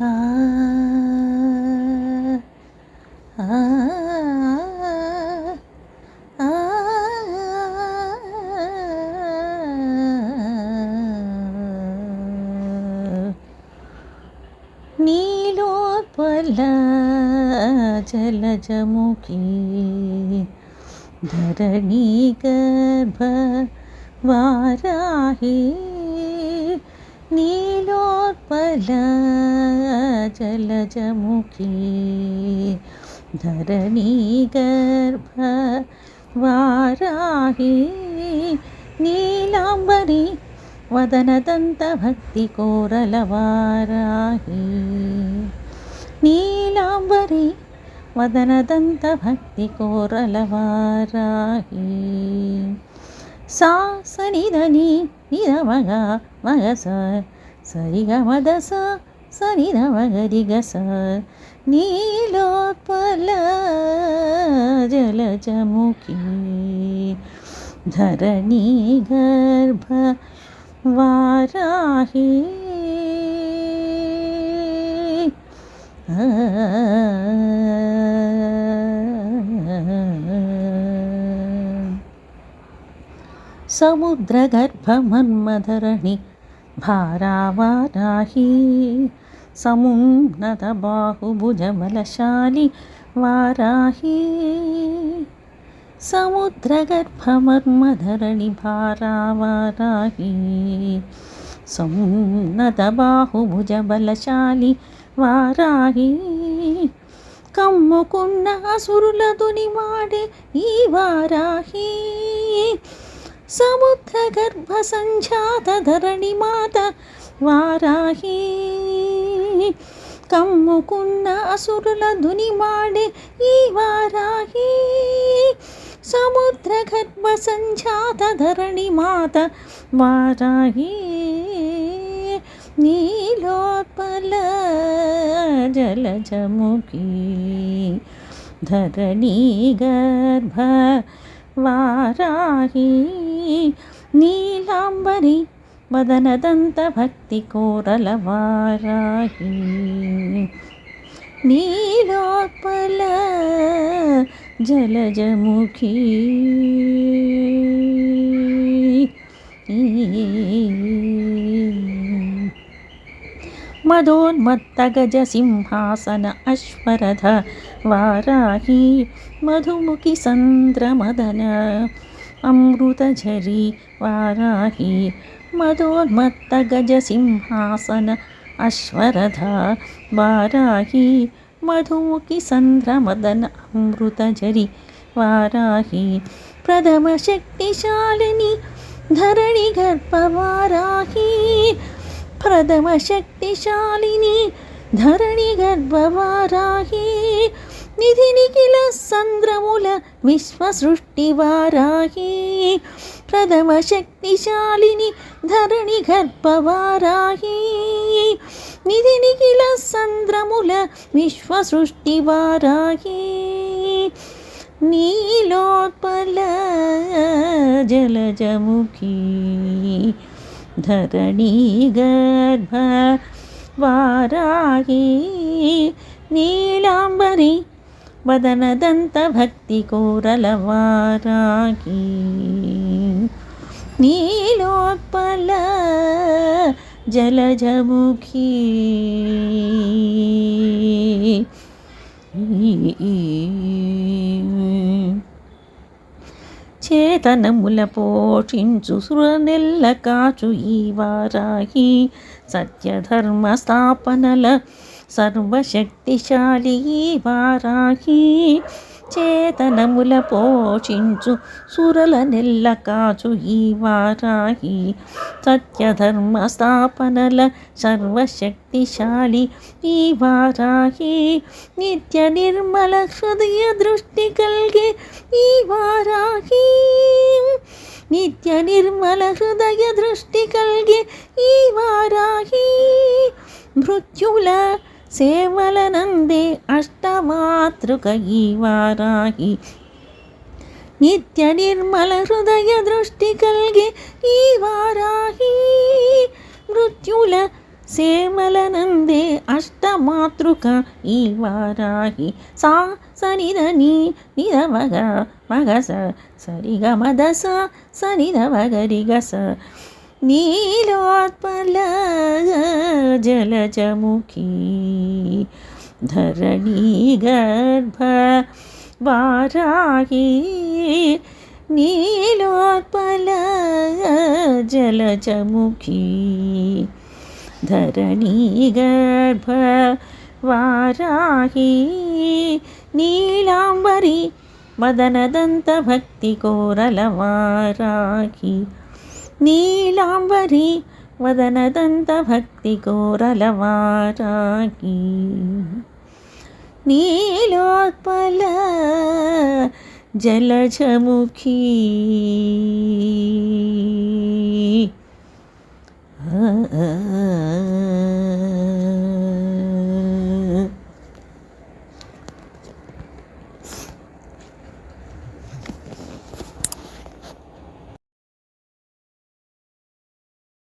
नीलोपला जलजमुखी धरणी गर्भ वाराही നീലോത്പലജലജമുഖി ധരണീഗർഭ വാരാഹി നീലാംബരി വദനദന്തഭക്തികോരലവാരാഹി നീലാംബരി വദനദന്തഭക്തികോരലവാരാഹി சா சனிதனி நிதமக மகச சரிக மதச சனித மகரிகச நீலோத்பல ஜலஜமுகி धरणी गर्भ वाराही आ, आ, आ, आ, సముద్రగర్భమన్మధరణి భారావారాహి సమున్నత బాహుభుజమలశాలి వారాహి సముద్రగర్భమర్మధరణి భారావారాహి సమున్నత బాహుభుజబలశాలి వారాహి కమ్ముకున్న అసురుల దునివాడే ఈ వారాహి సముద్ర గర్భ సంజాత ధరణి మాత వారాహి కమ్ముకున్న అసురుల దునిమాడే ఈ వారాహి సముద్ర గర్భ సంజాత ధరణి మాత వారాహి నీలోత్పల జలజముఖీ ధరణీ గర్భ వారాహి నీలాంబరి వదనదంత భక్తి కోరల వారాహి. జలజముఖి జలజముఖీ. మదోన్మత్తగజ సింహాసన అశ్వరథ వారాహి. మధుముఖి సంద్రమదన అమృతఝరి వారాహి మదోన్మత్తగజ సింహాసన అశ్వరథ వారాహి మధుకి సంద్రమదన అమృతఝరి వారాహి ప్రథమ శక్తిశాలిని ధరణి గర్భవారాహి ప్రథమ శక్తిశాలిని ధరణి గర్భవారా నిధి నిఖిల సంద్రముల విశ్వ వారాహి ప్రథమ శక్తిశాలిని ధరణి గర్భవారాహి నిధి నిఖిల సంద్రముల విశ్వ వారాహి నీలోత్పల జలజముఖీ ధరణి గర్భ వారాహి నీలాంబరి వదనదంత భక్తి కోరల నీలోపల నీలోత్పల జలజముఖీ. చేతనముల పోషించు సురనెల్ల కాచు ఈ వారాహి సత్యధర్మ స్థాపనల సర్వశక్తిశాలి ఈ వారాహి. చేతనముల పోషించు సురల నెల్ల కాచు ఈ వారాహి. సత్యధర్మ స్థాపనల సర్వశక్తిశాలి ఈ వారాహి. నిత్య నిర్మల హృదయ దృష్టి కలిగే ఈ వారాహి. నిత్య నిర్మల హృదయ దృష్టి కలిగే ఈ వారాహి. మృత్యుల సేవలనందే అష్టమాతృక ఈ వారాహి. నిత్య నిర్మల హృదయ దృష్టి కలిగే ఈ వారాహి. మృత్యుల సేవలనందే అష్టమాతృక ఈ వారాహి. సా సనిదని నిరవగ మగస సరిగ మదస సనిరవగరిగస నీలోత్పల जलजमुखी, धरणी गर्भ वाराही, नीलोत्पल जलजमुखी, धरणी गर्भ वाराही, नीलांबरी, मदनदन्त भक्ति कोरल वाराही, नीलांबरी वदनदन्तभक्तिकोरलवाराकी नीलोत्पल जलजमुखी। आ, आ, आ, आ, आ, आ, आ,